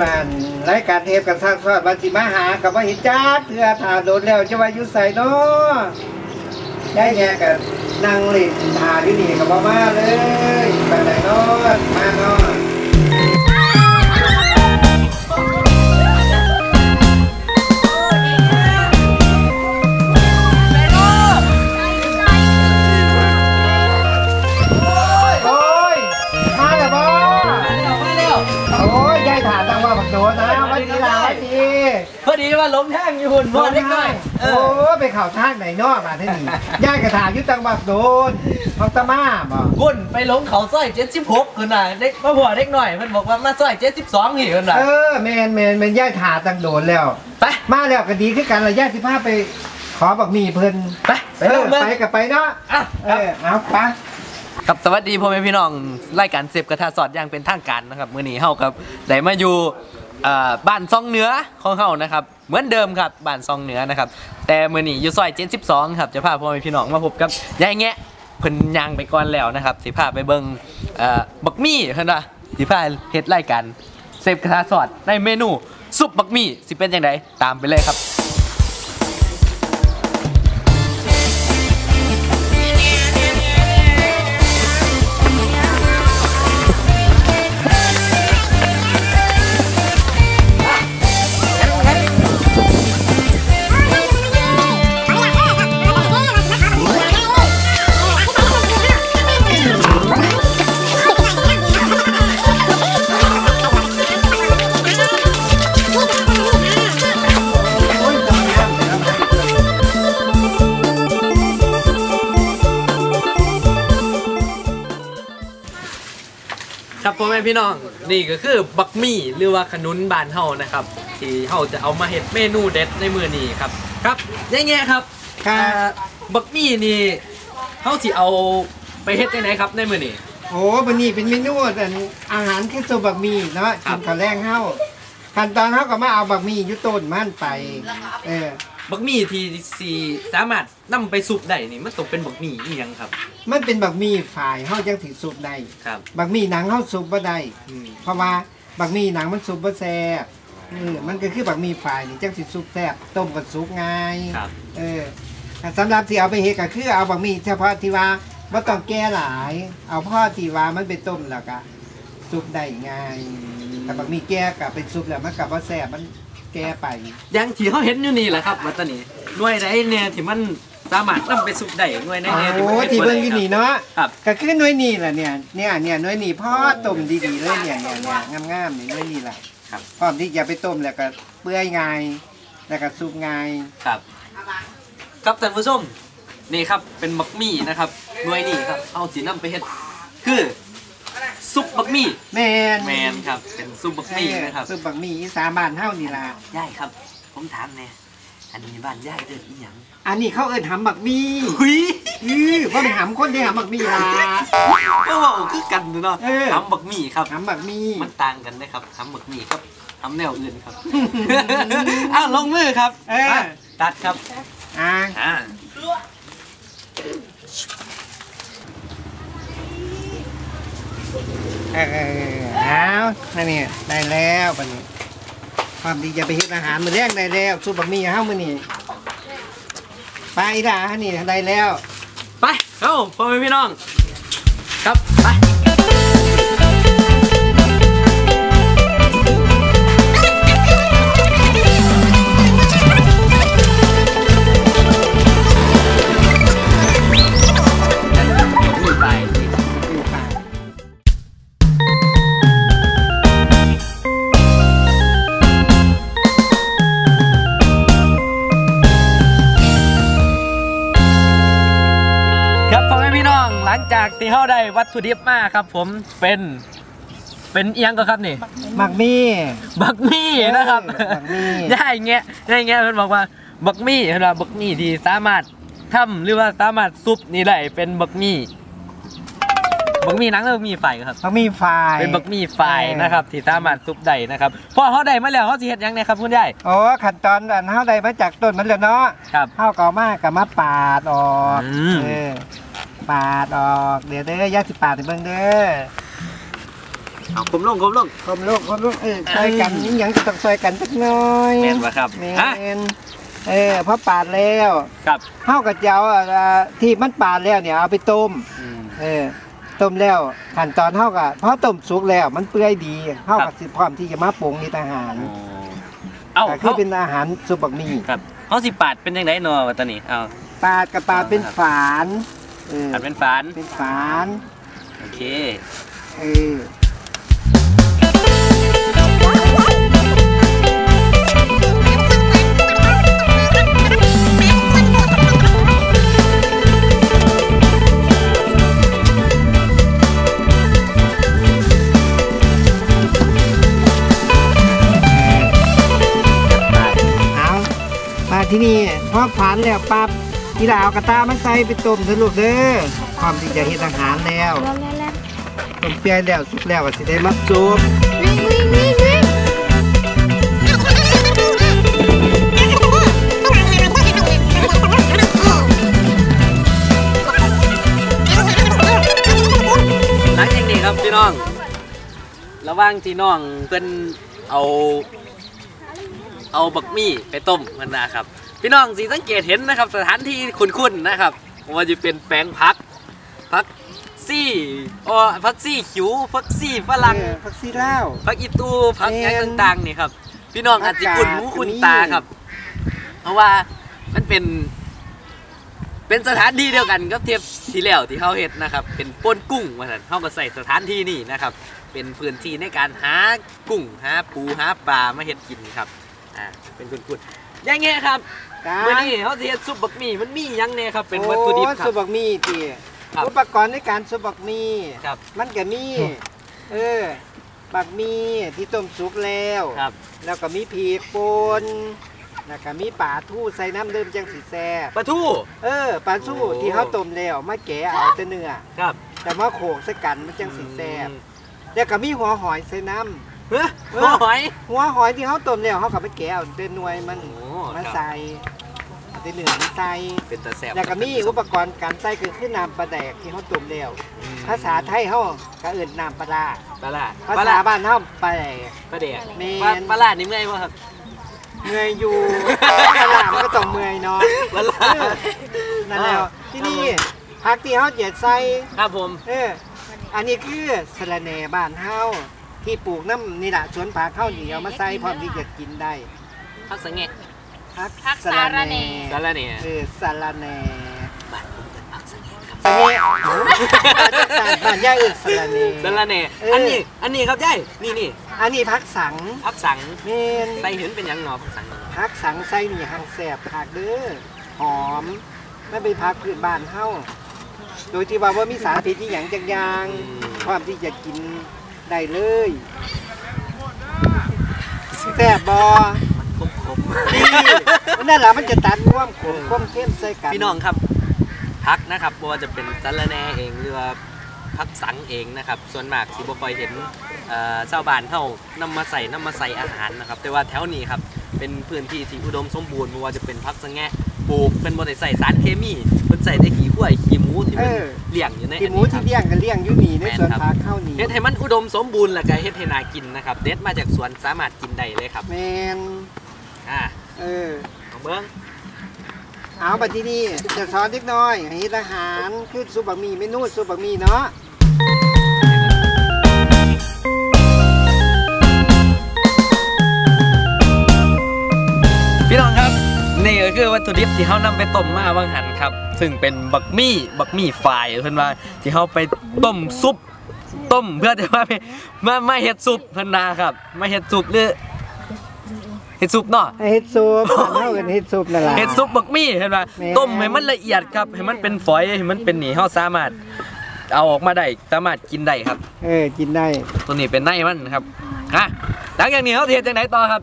ว่ารายการเทปกันสร้างทอดวันสิมาหากับว่าเห็นจ้าเถื่อถาโดนแล้วจะว่าอยู่ใส่เนาะได้แง่กันนั่งเล่นทาที่นี่กับมามาเลยไปไหนเนาะมาเนาะโอ้ย มาแล้วบ่โอ้ยยายถามตั้งว่าบักโดนนะวันนี้ลาวันนี้พอดีว่าล้มแท่งอยู่หุ่นพอเล็กน้อยเอโอ้อไปเข่าทางไหนเนอกมาที่นี่ยายกระถางอยุตังบักโดนพักตะมาบ่หุ่นไปล้มเขาสร้อยเจ็ดสิบหกคนน่ะเด็กมาผัวเด็กหน่อยมันบอกว่ามาสร้อยเจ็ดสิบสองหีคนน่ะเออแมนแมนแมนยายถาตังโดนแล้วไปมาแล้วก็ดีขึ้นกันละยายสิพาไปขอบักหมีเพิ่นไปไปเอเริ่อมเลยไปกับไปเนาะอะเออเอาไป กับสวัสดีพ่อแม่พี่น้องรายการเสพกระทะสอดอย่างเป็นทางการนะครับมื้อนี้เฮากับได้มาอยู่บ้านซองเหนือของเฮานะครับเหมือนเดิมครับบ้านซองเหนือนะครับแต่มื้อนี้อยู่ซอย72ครับจะพาพ่อแม่พี่น้องมาพบกับยายแงะเพิ่นย่างไปก่อนแล้วนะครับสิพาไปเบิ่งเอ่อบักมี่เพิ่นว่าสิพาเฮ็ดรายการเสพกระทะสอดในเมนูซุปบักมี่สิเป็นจังไดตามไปเลยครับ น้องนี่ก็คือบักมี่หรือว่าขนุนบานเฮานะครับ ที่เฮาจะเอามาเฮ็ดเมนูเด็ดในมื้อนี้ครับครับอย่างเงี้ยครับค่ะอ่าบักมี่นี่เฮาสิเอาไปเฮ็ดจังไดครับในมื้อนี้โอ้วันนี้เป็นเมนูอันอาหารคือตัวบักหมี่เนาะครักิบนข้าวแรงเฮาขั้นตอนเฮาก็มาเอาบักหมี่อยุต้นมันไปเออ บักมี่ที่สิสามารถนำไปซุปได้นี่มันต้องเป็นบักมี่อีหยังครับ มันเป็นบักหมี่ฝ่ายเฮาจังสิสุกได้ครับบักหมี่หนังเฮาสุกบ่ได้อืมเพราะว่าบักหมี่หนังมันสุกบ่แซ่บเออมันก็คือบักหมี่ฝ่ายนี่จังสิสุกแซ่บต้มก็สุกง่ายครับเออแต่สำหรับที่เอาไปเฮ็ดก็คือเอาบักหมี่เฉพาะที่ว่าบ่ต้องแก้หลาย เอาพ่อที่ว่ามันไปต้มแล้วก็สุกได้ง่ายแต่บักหมี่แก้ก็เป็นสุกแล้วมันก็บ่แซ่บมัน แก้ไปอย่างที่เฮาเห็นอยู่นี่แหละครับวัตตานีหน่วยใดเนี่ยที่มันสามารถนำไปซุปได้หน่วยใดเนี่ยที่มันโอ้ฮ็ดที่บ่เบิ่ได้งอยู่นี่ครับเนาะครับ ก็คือหน่วยนี่แหละเนี่ยเนี่ยเนี่ยหน่วยนี่พ่อต้มดีๆเลยเนี่ยเนี่ยเนี่ยงามๆนี่หน่วยนี่แหละครับพร้อมที่จะไปต้มแล้วก็เปื่อยง่ายแล้วก็สุกง่ายครับ ครับท่านผู้ชมนี่ครับเป็นบักมี่นะครับหน่วยนี่ครับเอาสีน้ำไปเฮ็ดคือ ซุปบักมี่แม่นแมนครับ เป็นซุปบักมี่นะครับซุปบักหมี่อีสานบ้านเฮานี่ล่ะย่ายครับ ผมถามแน่อันนี้บ้านย่ายเดินอีหยังอันนี้เขาเอิ้นหำบักหมี่หุยอือบ่ได้หำคนได้หำบักหมี่ล่ะก็ว่าคือกันเนาะเออทำบักมี่ครับหำบักหมี่มันต่างกันนะครับทำบักมี่ครับทำแนวอื่นครับอ้าวลงมือครับเออมาตัดครับอ่า อ่า เออเอาอันนี้ได้แล้วบันนี้ ความดีจะไปเฮ็ดอาหารมื้อแรกได้แล้วซุปบะหมี่เฮามื้อนี้ไปล่ะอันนี้ได้แล้ว ไป เอ้าพ่อแม่พี่น้อง ถุดิบมาครับ ผมเป็นเป็นเอียงก็ครับนี่บักหมี่ บักมี่นะครับเออบักมี่ ได้เงี้ยได้เงี้ยเพิ่นบอกว่าบักมี่เพิ่นว่าบักมี่ที่สามารถทำหรือว่าสามารถซุปนี่ได้เป็นบักมี่บักมี่หนังหรือบักมี่ไฟครับบักหมี่ฝ่ายเป็นบักมี่ไฟนะครับที่สามารถซุปได้นะครับพอเขาได้มาแล้วเขาสิเฮ็ดหยังไงครับคุณยายโอ้ขั้นตอนอันเฮาได้มาจากต้นมันแล้วเนาะครับเฮาก็เอามาก็มาปาดออกอืม เออ ปาดออกเดี๋ยวเด้อยาสิปาดให้เบิ่งเด้อเอาคมลงคมลงความโลกความโลกเออซอยกันนี่ยังจะต้องซอยกันสักหน้อยแม่นปะครับแมฮะนเออพอปาดแล้วครับข้าวกระเจ้าอ่าที่มันปาดแล้วเนี่ยเอาไปต้มอืมเออต้มแล้วขั้นตอนเท่ากับพอต้มสุกแล้วมันเปื่อยดีเท่าครักับบสิพร้อมที่จะมาปรุงในอาหารเอ้าก็คืเขาอเป็นอาหารซุปบักหมี่ครับเขาสิปาดเป็นยังไงเนาะวะตอนนี้เอาปาดกับปาดเป็นฝาน เออปาดเป็นฝานเป็นฝานโอเคเออเอามาที่นี่พอฝานแล้วปั๊บ ทีลาเอากระตามันใส่ไปต้มเถอะลูกเด้อพร้อมที่จะเฮ็ดอาหารแล้วต้มเปียแล้วสุกแล้วก็สิได้มาซุปหลังจากนี้ครับพี่น้อง ระหว่างที่น้องเพิ่นเอา เอาบักมี่ไปต้มมันนะครับ พี่น้องสีสังเกตเห็นนะครับ สถานที่คุ้นๆนะครับว่าจะเป็นแปลงพักพักซี่อ๋อพักซี่ขิวพักซี่ฝรั่งเออผักซีลาวพักอีตูพักหยังแม่นต่างๆนี่ครับพี่น้องอาจจะคุ้นหูผักกาดคุ้นก็มีตาครับ เพราะว่ามันเป็น เป็นสถานที่เดียวกันกับเทียบที่แล้วที่เขาเห็ดนะครับ เป็นป้นกุ้งว่าสันเขาก็ใส่สถานที่นี่นะครับ เป็นพื้นที่ในการหากุ้งหาปูหาปลามาเห็ดกินครับอ่าเป็นคุ้นๆอย่างเงี้ยครับ จ้ามื่อนี้เขาสิเฮ็ดซุปบักหมี่มันมีหยังเนี่ยครับเป็นวัตถุดิบคโอ้รัซุบปบักหมี่ติครับอุปกรณ์ในการซุปบักหมี่ครับ มันก็มี เออ บักหมี่ที่ต้มสุกแล้ว ครับ แล้วก็มีผีกป่นแล้วก็มีปลาทูใส่น้ำเดิมจังสีแซ่บปลาทู เออปลาทูโอ้ ที่เขาต้มแล้วมาแกะเอาแต่เนื้อ ครับแต่มาโขกใส่กันมันจังสีแซ่บแล้วก็มีหัวหอยใส่น้ เฮ้ยเออหอยำหัวหอยที่เขาต้มแล้วเขาก็ไปแกะเอาแต่หน่วยมันโอ้มาครับใส่เอาแต่เนื้อมันใส่เป็นตาแซ่บแล้วก็มีครับอุปกรณ์การใส่คือขึ้นน้ำปลาแดกที่เขาต้มแล้วอืมภาษาไทยเขาก็เอื่นน้ำปลาร้าปลาล่าภาปลาษาล่าบ้านเขาปลาแดกปลาแดกแม่นปลาปลาล่านี่เมื่อยป่ะครับเมื่อยอยู่ปลาร้ามันก็ต้องเมื่อยเนาะปลาล่าเออนั่นแล้วที่นี่ผักที่เขาเจ็ดใส่ครับผมเอออันนี้คือสะระแหน่บ้านเฮา ที่ปลูกน้ำนี่แหละสวนผักเข้าเหนียวมาใส่พร้อมที่จะกินได้พักสังเกตผักผักสะระแหน่สาระเนี่ยเออสะระแหน่บ้านผมเป็นพักสังเกตครับสะเน่บ้านย่าอื่นสะระแหน่สาระเนี่ยเอออัอันนี้อันนี้ครับยายนี่นี่อันนี้ผักสังพักสังเมนใส่เห็นเป็นหยังหนอพักสังผักสังไส้นี่หางแสบผักเด้อหอมไม่เป็นผักพื้นบ้านเฮาโดยที่ว่าว่ามีสารพิษที่หยังจังอยางพร้อมที่จะกิน ได้เลยแสบบอครบครบนี่นั่นแหละมันจะตัดความขมความเข้มใส่กันพี่น้องครับพักนะครับบ่ว่าจะเป็นสาระแหน่เองหรือว่าพักสังเองนะครับ ส่วนมากสิบ่ค่อยเห็นเอ่อชาวบ้านเฮานำมาใส่นำมาใส่อาหารนะครับ แต่ว่าแถวนี้ครับเป็นพื้นที่ที่อุดมสมบูรณ์ไม่ว่าจะเป็นพักสังแงะ ปลูกเป็นบ่ได้ใส่สารเคมีเพิ่นใส่แต่ขี้ข้วยขี้หมูที่มันเลี้ยงอยู่ในที่อันหมูนี้ครัที่บเลี้ยงก็เลี้ยงอยู่นี่ในแม่นสวนครับผักเข้านี่เฮ็ดให้มันอุดมสมบูรณ์แล้วก็เฮ็ดให้น่ากินนะครับเด็ดมาจากสวนสามารถกินได้เลยครับแมนอ่าเออ เอาเบิ่งเอาบัดที่นี่จะสอนเล็กน้อยให้อาหารคือซุปบะหมี่เมนูซุปบะหมี่เนาะพี่น้องครับ นี่ก็คือวัตถุดิบที่เขานำไปต้มมาบางหันครับ ซึ่งเป็นบักมี่บักมี่ฝ่ายเพิ่นว่าที่เขาไปต้มซุปต้มเพื่อจะมาไปมามาเฮ็ดซุปเพิ่นนาครับมาเฮ็ดซุปหรือเฮ็ดซุปเนาะให้เฮ็ดซุปบ้านเฮากันเฮ็ดซุปนั่นล่ะเฮ็ดซุปบักมี่เห็นป่ะแม่นต้มให้มันละเอียดครับให้มันเป็นฝอยให้มันเป็นหนีเฮาสามารถ เอาออกมาได้สามารถกินได้ครับ เออกินได้ ตัวนี้เป็นในมันครับฮะหลังจากนี้เขาสิเฮ็ดจังไดต่อครับ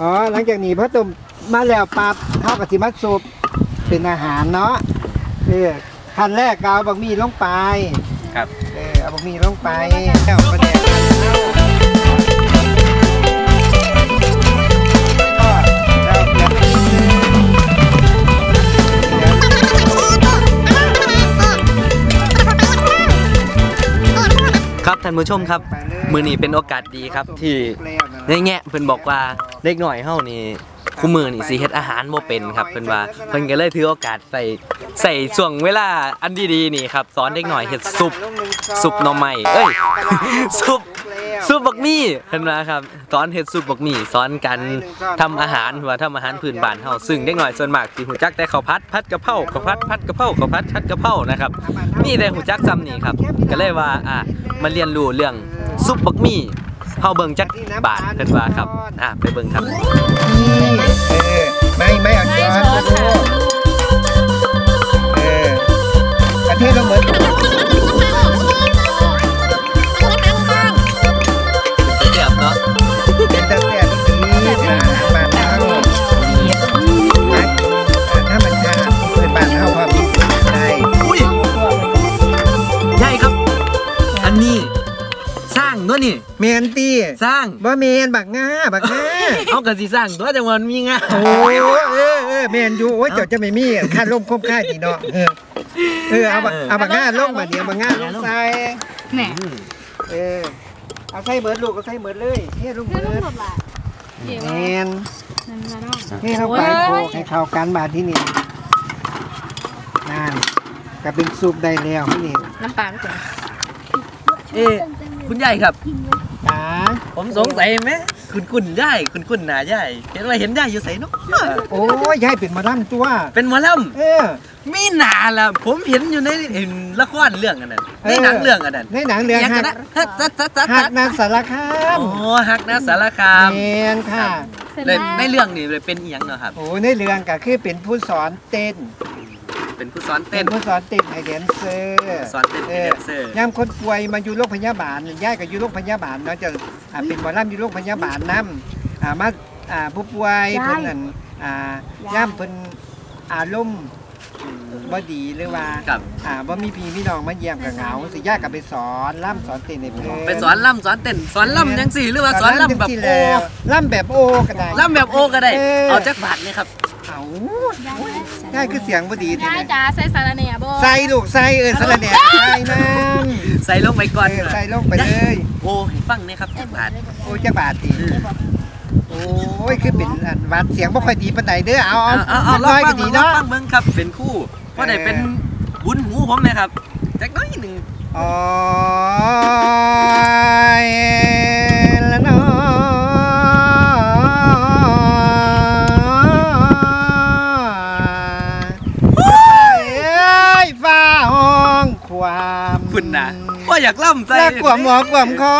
อ๋อหลังจากนี้พอต้ม มาแล้วปั๊บเฮาก็สิมาซุปเป็นอาหารเนาะเออขั้นแรกก็เอาบักหมี่ลงไปครับเออเอาบักหมี่ลงไปแล้วประเดี๋ยวก็เราเกลือไปนิดนึงเดี๋ยวครับท่านผู้ชมครับ มือนี้เป็นโอกาสดีครับที่ในแง่เพิ่นบอกว่าเล็กหน่อยเฮานี่ คู่มือนี่สิเฮ็ดอาหารบ่เป็นครับเพิ่นว่าเพิ่นก็เลยถือโอกาสใส่ใส่ช่วงเวลาอันดีๆนี่ครับสอนเด็กหน่อยเฮ็ดซุปซุปหน่อไม้เอ้ยซุปซุปบักมี่เพิ่นว่าครับสอนเฮ็ดซุปบักมี่สอนการทำอาหารว่าทำอาหารพื้นบ้านเฮาซึ่งเด็กหน่อยส่วนมากสิฮู้จักแต่ข้าวผัดผัดกะเพราข้าวผัดผัดกะเพราข้าวผัดผัดกะเพรานะครับมีแต่หูจักซ้ำนี่ครับก็เลยว่าอะมาเรียนรู้เรื่องซุปบักมี่ เฮาเบิ่งจักบาทเพิ่นว่าครับอะไปเบิ่งครับนี่เออไม่ไม่เอาช้อนมาดูเออประเทศเราเหมือนเรียบเนาะเป็นตั้งแต่นี้นะบ้านเฮาอะถ้ามันชาเป็นบ้านเฮาพอมีได้อุ้ยใหญ่ครับ อันนี้สร้างตัวนี่ เมนตีสร้างบ่เมนบักง่าบักง่าเอาก็สิสร้างตัวจังหวัดมีงาโอ้ยเออเออเมนอยู่โอ้ยเจ้าจะไม่มีค่าร่มคมค่าดีเนาะเออเออเอาบักเอาบักง่าลงมาเดี๋ยวบักง่าลงใส่แหน่อืมเออเอาใส่เบิร์ดลูกเอาใส่เบิร์ดเลยเฮ้ลูกเรื่เบิองร์ดหมดละเดี๋ยวแมว่านนั่นมาเนาะเฮ้เข้าไปโขกให้เข้ากันบาดที่นี่นั่นก็เป็นซุปได้แล้วนี่น้ำปลาด้วยกันเอ๊ะคุณใหญ่ครับจ๋า ผมสงสัยไหมคุณคุณใหญ่คุณคุณหนาใหญ่เห็นว่าเห็นใหญ่อยู่ไสเนาะโอ้ยยายเป็นหมาล่ำตัว เป็นหมอลเออำมีหนาล่ะผมเห็นอยู่ในเห็นละครเรื่องอันนั้นในหนังเรื่องอันนั้นในหนังเรื่องยังหักันกนะฮัดฮัดฮัดฮัดหักนาสารคามโอ้ฮักนะสารคามแมนค่ะเสร็จในแล้วในเรื่องนี่เลยเป็นอีหยังเนาะครับโอ้ในเรื่องก็คือเป็นผู้สอนเต้น เป็นผู้สอนเป็เต้นน ผู้สอนเต้นให้แดนเซอร์สอนเต้นให้แดนเซอร์ ยามคนป่วยมาอยู่โรงพยาบาลย่ายก็อยู่โรงพยาบาลเนาะจะอ่าเป็นหมอลำอยู่โรงพยาบาลนํอ่ามาอ่าผู้ป่วยเพิ่นนั่นอ่าย่ามเพิ่นอารมณ์บ่ดีหรือว่ากับอ่าบ่มีพี่มีน้องมาเยี่ยมก็เหงาสิย่าก็ไปสอนล่ำสอนเต้นให้เพิ่นไปสอนล่ำสอนเต้นสอนล่ำยังสี่หรือว่าสอนล่ำแบบจังโอซี้ล้วล่ำแบบโอก็ได้ ล่ำแบบโอก็ได้ เออ เอาจักบาทนี่ครับ เอาได้คือเสียงบ่ดีแท้ยายจ๋าใส่สารเนียบ่ใส่ลูกใส่เออสะระแหน่ใส่น้ำใส่ลงไปก่อนเออใส่ลงไปเลยโอ้ให้ฟังนี่ครับจักบาทโอ้ยจักบาทติโอ้ยคือเป็นอันวัดเสียงบ่ค่อยดีปานใดเด้อเอาเอาเอาเอาเอาลองน้อยฟัก็งดีลองเนาะฟังเบิ่งครับเป็นคู่เพราะได้เป็นบุญหูผมนะครับจักน้อยหนึ่งโอ้ยละน้เอ้ยฟ้าห้องความ คุณนะว่า อยากล่ำใส่และความหมอกความคอ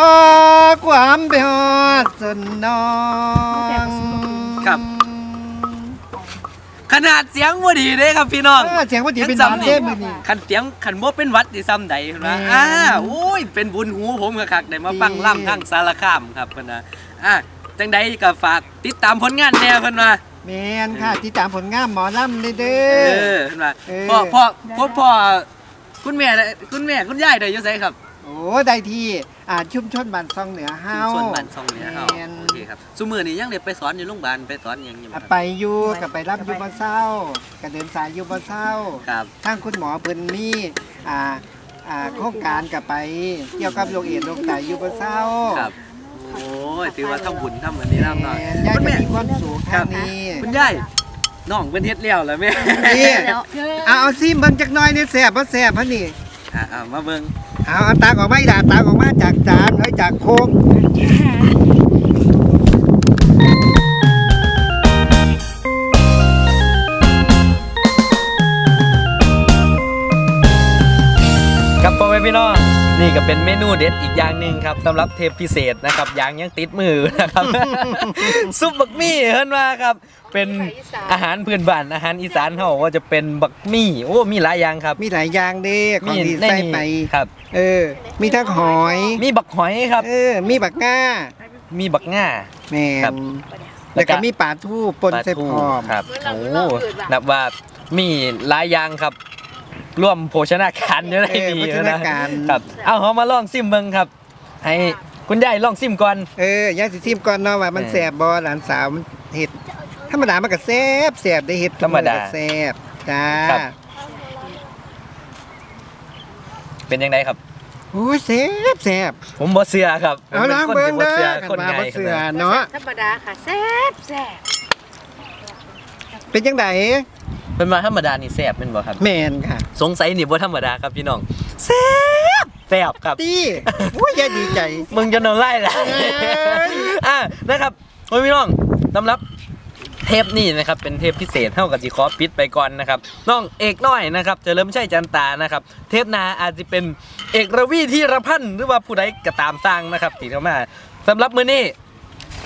ความไปฮอดสนน้องขนาดเสียงว่าดีเด้ครับพี่น้องเออเสียงว่าดีเป็นซ้ำน้ำเด้มือนี่ขันเสียงขันโมเป็นหวัดที่ซ้ำใดเห็นไหมแม่อ่าโอ้ยเป็นบุญหูผมกะคักได้มาฟังดีล่ำทั้งสารคามครับเพิ่นนะอะจังใดก็ฝากติดตามผลงานแน่เพิ่นว่าแมนค่ะติดตามผลงานหมอลำเลยเด้เอออเพิ่นว่าเออพ่อพ่อพ่อพ่อคุณแม่ได้คุณแม่คุณยายได้อยู่ไสครับโอ้ได้ที่อ่าชุมชนบ้านซองเหนือเฮา ส่วนบ้านซองเนี่ยเฮาแม่น โอเคครับซุมื้อนี้ยังได้ไปสอนอยู่โรงพยาบาลไปสอนหยังอยู่บ่อะครับไปอยู่กับไปรับอยู่บ่เศร้ากับเดินสายอยู่บ่เศร้า ครับ ทางคุณหมอเพิ่นมีอ่าอ่าโครงการกับไปเกี่ยวกับโรคเอดส์โรคไตอยู่บ่เศร้าครับ โอ้ยถือว่าทำบุญทำอันนี้นำหน่อยยายคุณก็แม่มีความสุขครัทาบงนี้คุณยายน้องเพิ่นเฮ็ดแล้วแล้วแม่ นี่แล้วเออเอาเอาซิมเบิ่งจักหน่อยนี่แซ่บบ่แซ่บฮะนี่ อะอะมาเบิ่ง เอาเอาตากออกมาอีด่าตากออกมาจากจานไอ้จากโคกครับพ่อแม่พี่น้อง นี่ก็เป็นเมนูเด็ดอีกอย่างหนึ่งครับสำหรับเทปพิเศษนะครับยางยังติดมือนะครับ ซุปบักมี่เห็นว่าครับ เป็นอาหารพื้นบ้านอาหารอีสานเฮาว่าจะเป็นบักมี่โอ้มีหลายอย่างครับ มีหลายอย่างเด้ของที่ในใส่นี่ไปครับ เออ มีทั้งหอย มีบักหอยครับ เออ มีบักง่า มีบักง่าแม่นครับแล้วก็มีปลาทูปนใส่พร้อมครับโอ้นับว่ามีหลายอย่างครับ ร่วมโภชนาการอยู่ในเออนี้โภชนาการครับเอาเฮามาลองซิมเบิ่งครับ ให้คุณยายลองซิมก่อนเออยายสิซิมก่อนเนาะว่ามันเออแซ่บบ่หลานสาวมันเฮ็ดธรรมดามันก็แซ่บแซ่บได้เฮ็ดธรรมดาก็แซ่บจ้าครับเป็นยังไงครับโอ้ยแซ่บแซ่บผมบ่เสือครับผมเอาป็นล้างคนเบิ่งที่เด้อคกันนมาง่ายบ่เสือครับเนาะธรรมดาค่ะแซ่บแซ่บเป็นจังไดเป็นมาธรรมดานี่แซ่บเป็นบ่ครับแม่นค่ะ สงสัยนี่บ่ธรรมดาครับพี่น้องแซ่บแซ่บครับตี้โอ้ยอย่าดีใจ มึงจะโดนไล่ละเอ้ยอะนะครับโอ้ยพี่น้องสำหรับเทปนี้นะครับเป็นเทปพิเศษเท่ากับจีคอปิดไปก่อนนะครับน้องเอกน้อยนะครับเจะเริ่มใช่จันตานะครับ เทปหนาอาจจะเป็นเอกระวีที่ระพันธ์หรือว่าผู้ใดก็ตามสร้างนะครับติดเข้ามาสำหรับมื้อนี้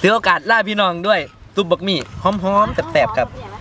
ถือโอกาสล่าพี่น้องด้วยตุบบักมี่หอมๆแสบๆครับอย่าง